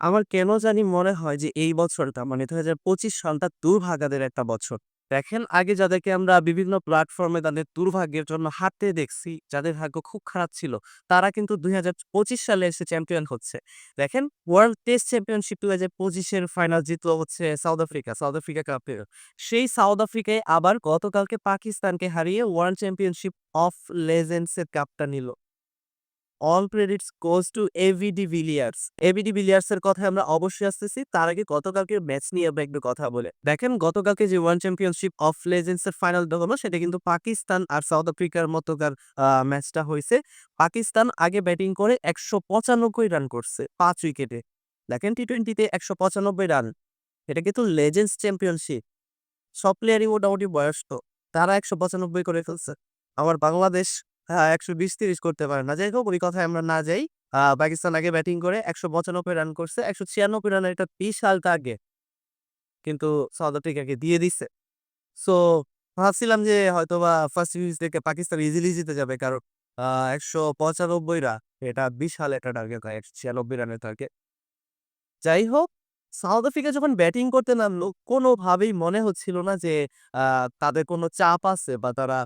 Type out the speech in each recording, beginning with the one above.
আমার কেন জানি মনে হয় যে এই বছরটা মানে ২০২৫ সালটা দুর্ভাগাদের একটা বছর। দেখেন আগে যাদেরকে আমরা বিভিন্ন প্ল্যাটফর্মে তাদের দুর্ভাগ্যের জন্য হারতে দেখছি, যাদের ভাগ্য খুব খারাপ ছিল, তারা কিন্তু ২০২৫ সালে এসে চ্যাম্পিয়ন হচ্ছে। দেখেন ওয়ার্ল্ড টেস্ট চ্যাম্পিয়নশিপ ২০২৫ এর ফাইনাল জিতলো হচ্ছে সাউথ আফ্রিকা, সাউথ আফ্রিকা কাপে। সেই সাউথ আফ্রিকায় আবার গতকালকে পাকিস্তানকে হারিয়ে ওয়ার্ল্ড চ্যাম্পিয়নশিপ অফ লেজেন্ডস এর কাপটা নিল। All credits goes to ABD Villiers. AB de Villiers এর কথায় আমরা অবশ্যই আসতেছি। তার আগে গতকালকের ম্যাচ নিয়ে আমরা একটু কথা বলে দেখেন, গতকালকে যে ওয়ার্ল্ড চ্যাম্পিয়নশিপ অফ লেজেন্ডস এর ফাইনালটা হলো, সেটা কিন্তু পাকিস্তান আর সাউথ আফ্রিকার মধ্যকার আ ম্যাচটা হইছে। পাকিস্তান আগে ব্যাটিং করে ১৯৫ রান করছে ৫ উইকেটে। দেখেন টি-টোয়েন্টি তে ১৯৫ রান। এটা কিন্তু লেজেন্ডস চ্যাম্পিয়নশিপ। সব প্লেয়ারই মোটামুটি বয়স্ক। তারা ১৯৫ করে ফেলছে। আমার বাংলাদেশ হ্যাঁ ১২০-৩০ করতে পারে না। যাই হোক ওই কথায় আমরা না যাই। পাকিস্তান আগে ব্যাটিং করে ১৯৫ রান করছে। ১৯৬ রানের একটা বিশাল টার্গেট। কিন্তু সাউথ দিয়ে দিছে। সো ভাবছিলাম যে হয়তোবা ফার্স্ট ইনিংস থেকে পাকিস্তান ইজিলি জিতে যাবে। কারণ আ ১৯৫ রান এটা বিশাল একটা টার্গেট হয় ১৯৬ রানের টার্গেট। যাই হোক, সাউথ আফ্রিকা যখন ব্যাটিং করতে নামলো কোনোভাবেই মনে হচ্ছিল না যে তাদের কোনো চাপ আছে বা তারা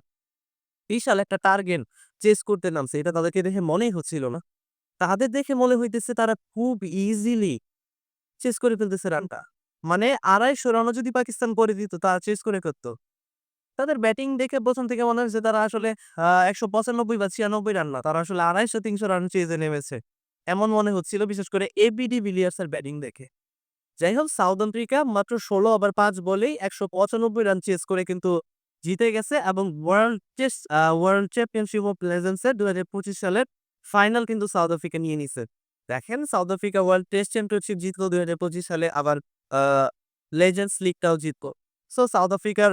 বিশাল একটা টার্গেট চেস করতে নামছে। এটা তাদেরকে দেখে মনেই হচ্ছিল না। তাদের দেখে মনে হইতেছে তারা খুব ইজিলি চেস করে ফেলতেছে রানটা। মানে ২৫০ রানও যদি পাকিস্তান করে দিত তারা চেস করে ফেলত। তাদের ব্যাটিং দেখে ১ম থেকে মনে হচ্ছে তারা আসলে একশো পঁচানব্বই বা ৯৬ রান না। তারা আসলে আড়াইশো তিনশো রান চেজে নেমেছে। এমন মনে হচ্ছিল বিশেষ করে এবি ডি ভিলিয়ার্স ব্যাটিং দেখে। যাই হোক সাউথ আফ্রিকা মাত্র ১৬ ওভার পাঁচ বলেই ১৯৫ রান চেস করে কিন্তু জিতে গেছে এবং world test world championship of legends এর ২০২৫ সালের ফাইনাল কিন্তু সাউথ আফ্রিকা নিয়ে নিছে। দেখেন South Africa world test championship জিতলো ২০২৫ সালে, আবার, আ লেজেন্ডস লিগটাও জিতলো। সো সাউথ আফ্রিকার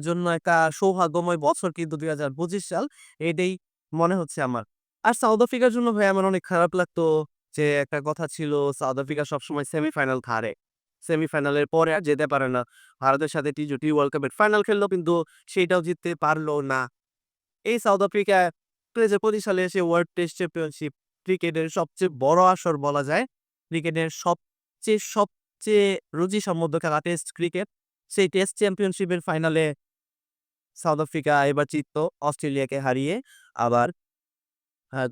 জন্য একটা সৌভাগ্যময় বছর কিন্তু ২০২৫ সাল। এটাই মনে হচ্ছে আমার। আর সাউথ আফ্রিকার জন্য ভাই, আমার অনেক খারাপ লাগতো যে একটা কথা ছিল সাউথ আফ্রিকা সবসময় সেমিফাইনাল হারে। সেমিফাইনালের পরে আর যেতে পারে না। ভারতের সাথে টি-টোয়েন্টি ওয়ার্ল্ড কাপের ফাইনাল খেললো কিন্তু সেইটাও জিততে পারল না। এই সাউথ আফ্রিকা ২০২৫ সালে এসে ওয়ার্ল্ড টেস্ট চ্যাম্পিয়নশিপ ক্রিকেটের সবচেয়ে বড় আসর বলা যায়। ক্রিকেটের সবচেয়ে, সবচেয়ে রুচিসম্মত খেলা টেস্ট ক্রিকেট। সেই টেস্ট চ্যাম্পিয়নশিপের ফাইনালে সাউথ আফ্রিকা এবার জিতলো অস্ট্রেলিয়াকে হারিয়ে। আবার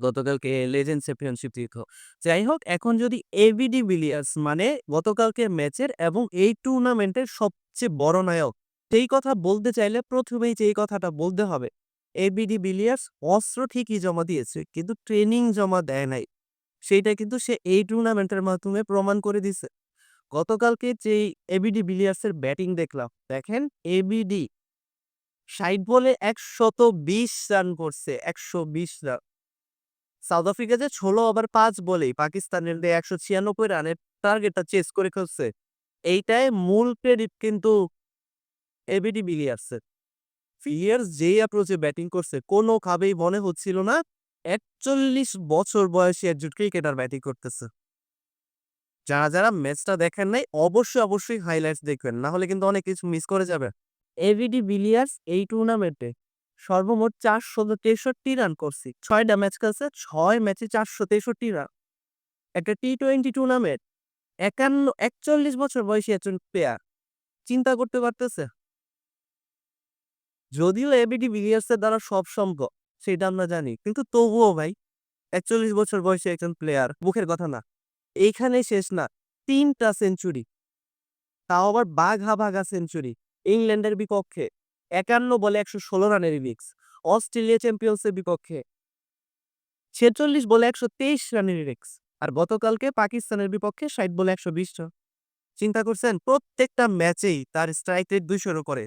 গতকালকে লেজেন্ড চ্যাম্পিয়নশিপ জিতলো। যাই হোক এখন যদি এবি বিলিয়ার্স মানে গতকালকের ম্যাচের এবং এই টুর্নামেন্টের সবচেয়ে বড় নায়ক। সেই কথা বলতে চাইলে ১ম এই যে কথাটা বলতে হবে। এবি বিলিয়ার্স অস্ত্র ঠিকই জমা দিয়েছে, কিন্তু ট্রেনিং জমা দেয় নাই। সেইটা কিন্তু সে এই টুর্নামেন্টের মাধ্যমে প্রমাণ করে দিছে। গতকালকে যেই এবিডি বিলিয়ার্সের ব্যাটিং দেখলাম। দেখেন এবিডি ৬০ বলে ১২০ রান করছে। ১২০ রান। সাউথ আফ্রিকা যে ১৬ ওভার ৫ বলেই পাকিস্তানের দিয়ে ১৯৬ রানের টার্গেটটা চেস করে ফেলছে। এইটায় মূল ক্রেডিট কিন্তু এবি ডি ভিলিয়ার্সের। ভিলিয়ার্স যেই অ্যাপ্রোচে ব্যাটিং করছে কোনোভাবেই মনে হচ্ছিল না ৪১ বছর বয়সী একজন ক্রিকেটার ব্যাটিং করতেছে। যারা, যারা ম্যাচটা দেখেন নাই অবশ্যই, অবশ্যই হাইলাইটস দেখবেন। না হলে কিন্তু অনেক কিছু মিস করে যাবে এবি বিলিয়ার্স এই টুর্নামেন্টে সর্বমোট ৪৬৩ রান করছি ৬ টা ম্যাচ খেলছে, ছয় ম্যাচে ৪৬৩ রান। একটা টি-টোয়েন্টি টুর্নামেন্ট ৫১ ৪১ বছর বয়সী একজন প্লেয়ার। চিন্তা করতে পারতেছে? যদিও এবি ডি ভিলিয়ার্স এর দ্বারা সব সম্ভব সেটা আমরা জানি। কিন্তু তবুও ভাই ৪১ বছর বয়সী একজন প্লেয়ার মুখের কথা না। এইখানেই শেষ না। তিনটা সেঞ্চুরি। তাও আবার বাঘা, বাঘা সেঞ্চুরি। ইংল্যান্ডের বিপক্ষে ৫১ বলে ১১৬ রানের ইনিংস। অস্ট্রেলিয়া চ্যাম্পিয়ন্সের বিপক্ষে ৪৬ বলে ১২৩ রানের ইনিংস। আর গতকালকে পাকিস্তানের বিপক্ষে ৬০ বলে ১২০ রান। চিন্তা করছেন? প্রত্যেকটা ম্যাচেই তার স্ট্রাইক রেট ২০০ এর উপরে।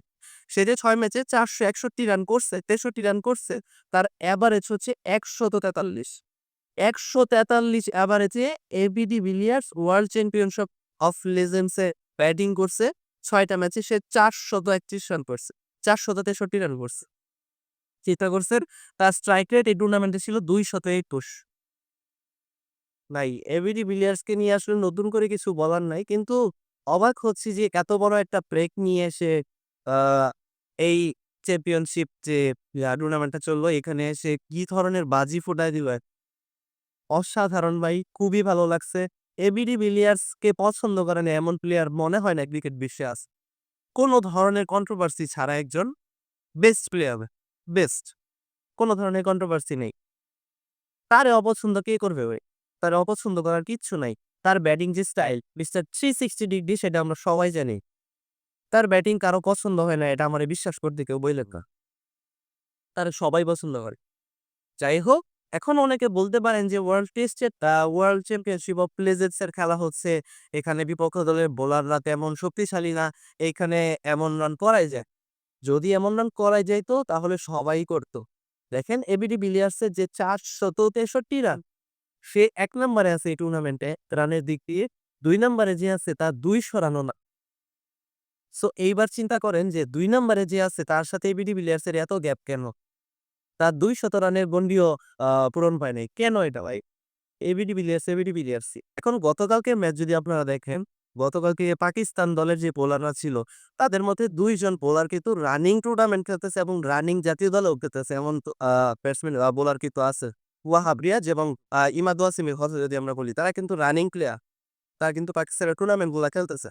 সে যে ছয় ম্যাচে ৪৬১ রান করছে, ৬৩ রান করছে, তার এভারেজ হচ্ছে ১৪৩। ১৪৩ এভারেজে AB de Villiers world championship of legends batting করছে। ছয়টা ম্যাচে সে ৪৩১ রান করছে। ৪৬৩ রান করছে। করছেন? তার স্ট্রাইক রেট এই টুর্নামেন্টে ছিল ২২১। ভাই এবি ডি ভিলিয়ার্সকে নিয়ে আসলে নতুন করে কিছু বলার নাই। কিন্তু অবাক হচ্ছি যে এত বড় একটা ব্রেক নিয়ে এসে এই চ্যাম্পিয়নশিপ যে টুর্নামেন্টটা চলল, এখানে এসে কি ধরনের বাজি ফোটায় দিল। অসাধারণ ভাই, খুবই ভালো লাগছে। এবিডি বিলিয়ার্সকে পছন্দ করে না এমন প্লেয়ার মনে হয় না ক্রিকেট বিশ্বে আছে কোনো ধরনের কন্ট্রোভার্সি ছাড়া একজন বেস্ট প্লেয়ার বেস্ট কোনো ধরনের কন্ট্রোভার্সি নেই। তার অপছন্দ কে করবে ভাই? তার অপছন্দ করার কিচ্ছু নাই। তার ব্যাটিং যে style mister three sixty degree সেটা আমরা সবাই জানি। তার ব্যাটিং কারও পছন্দ হয় না, এটা আমার বিশ্বাস করতে কেউ বইলেন না। তার সবাই পছন্দ করে। যাই হোক এখন অনেকে বলতে পারেন যে ওয়ার্ল্ড টেস্টের ওয়ার্ল্ড চ্যাম্পিয়নশিপ অফ প্লেজেটস এর খেলা হচ্ছে। এখানে বিপক্ষ দলের বোলাররা তেমন শক্তিশালী না। এইখানে এমন রান করাই যায়। যদি এমন রান করাই যাইতো, তাহলে সবাই করতো। দেখেন এবিডি বিলিয়ার্সের যে চারশত তেষট্টি রান সে এক নম্বরে আছে এই টুর্নামেন্টে রানের দিক দিয়ে দুই নম্বরে যে আছে, তার দুইশো রানও না। সো এইবার চিন্তা করেন যে, দুই নম্বরে যে আছে, তার সাথে এবিডি বিলিয়ার্সের এত গ্যাপ কেন? তার দুই শত রানের গন্ডিও পূরণ পায় নাই। কেন এটা ভাই? এবিডি বিলিয়ার্স এবিডি বিলিয়ার্স এখন গতকালকে ম্যাচ যদি আপনারা দেখেন, গতকালকে পাকিস্তান দলের যে বোলাররা ছিল, তাদের মধ্যে দুইজন বোলার কিন্তু রানিং টুর্নামেন্ট খেলতেছে এবং রানিং জাতীয় দলেও খেলতেছে। এমন ব্যাটসম্যান বোলার কিন্তু আছে। ওয়াহাব রিয়াজ এবং ইমাদ ওয়াসিমের কথা যদি আমরা বলি, তারা কিন্তু রানিং প্লেয়ার তারা কিন্তু পাকিস্তানের টুর্নামেন্টগুলা খেলতেছে।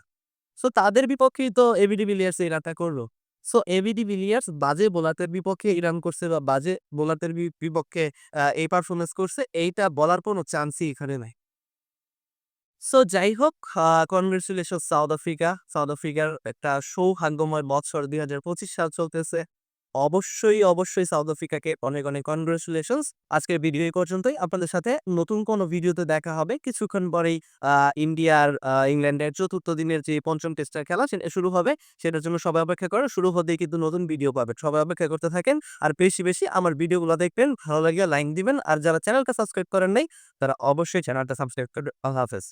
সো তাদের বিপক্ষেই তো এবিডি বিলিয়ার্স এই রানটা করল। সো এবিডি বিলিয়ার্স বাজে বোলারদের বিপক্ষে এই রান করছে বা বাজে বোলারদের বিপক্ষে এই পারফরমেন্স করছে, এইটা বলার কোনো চান্সই এখানে নাই। সো যাই হোক কনগ্রেচুলেশন সাউথ আফ্রিকা সাউথ আফ্রিকার একটা সৌভাগ্যময় বছর দুই হাজার পঁচিশ সাল চলতেছে। অবশ্যই অবশ্যই সাউথ আফ্রিকাকে অনেক অনেক কনগ্রেচুলেশনস আজকের ভিডিও পর্যন্তই। আপনাদের সাথে নতুন কোনো ভিডিওতে দেখা হবে। কিছুক্ষণ পরেই ইন্ডিয়ার ইংল্যান্ডের চতুর্থ দিনের যে পঞ্চম টেস্টের খেলা সেটা শুরু হবে। সেটার জন্য সবাই অপেক্ষা করে। শুরু হতেই কিন্তু নতুন ভিডিও পাবেন। সবাই অপেক্ষা করতে থাকেন। আর বেশি বেশি আমার ভিডিওগুলো দেখবেন। ভালো লাগে লাইক দিবেন। আর যারা চ্যানেলটা সাবস্ক্রাইব করেন নাই, তারা অবশ্যই চ্যানেলটা সাবস্ক্রাইব করবেন আল্লাহ হাফেজ।